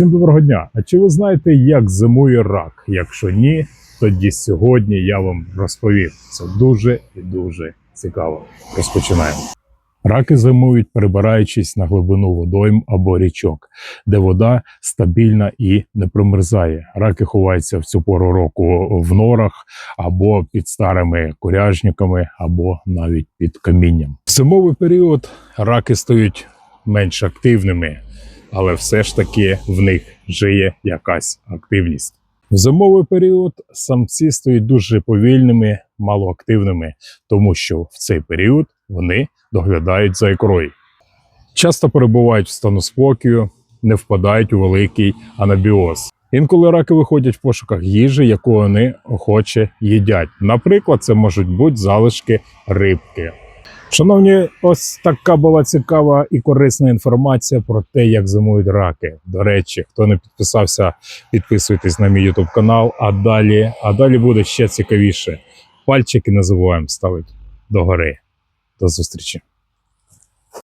Всім доброго дня! А чи ви знаєте, як зимує рак? Якщо ні, тоді сьогодні я вам розповім. Це дуже і дуже цікаво. Розпочинаємо. Раки зимують, перебираючись на глибину водойм або річок, де вода стабільна і не промерзає. Раки ховаються в цю пору року в норах або під старими коряжниками, або навіть під камінням. В зимовий період раки стають менш активними, але все ж таки в них жиє якась активність. В зимовий період самці стають дуже повільними, малоактивними, тому що в цей період вони доглядають за ікрою. Часто перебувають в стану спокою, не впадають у великий анабіоз. Інколи раки виходять в пошуках їжі, яку вони охоче їдять. Наприклад, це можуть бути залишки рибки. Шановні, ось така була цікава і корисна інформація про те, як зимують раки. До речі, хто не підписався, підписуйтесь на мій YouTube канал. А далі, а далі буде ще цікавіше. Пальчики не забуваємо ставити догори. До зустрічі.